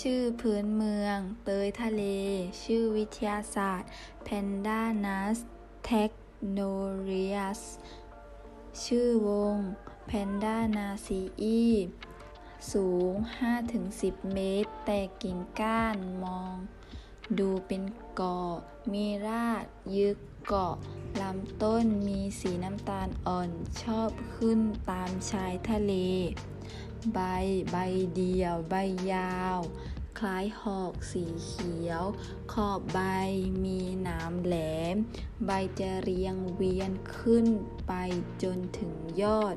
ชื่อพื้นเมือง เตยทะเล ชื่อวิทยาศาสตร์ Pandanus technoreus ชื่อวง Pandanaceae สูง 5-10 เมตร แต่กิ่งก้านมอง ดูเป็นเกาะ มีรากยึกเกาะลำต้นมีสีน้ำตาลอ่อนชอบขึ้นตามชายทะเล ใบ ใบเดียว ใบยาว คล้ายหอกสีเขียว ขอบใบมีหนามแหลม ใบจะเรียงเวียนขึ้นไปจนถึงยอด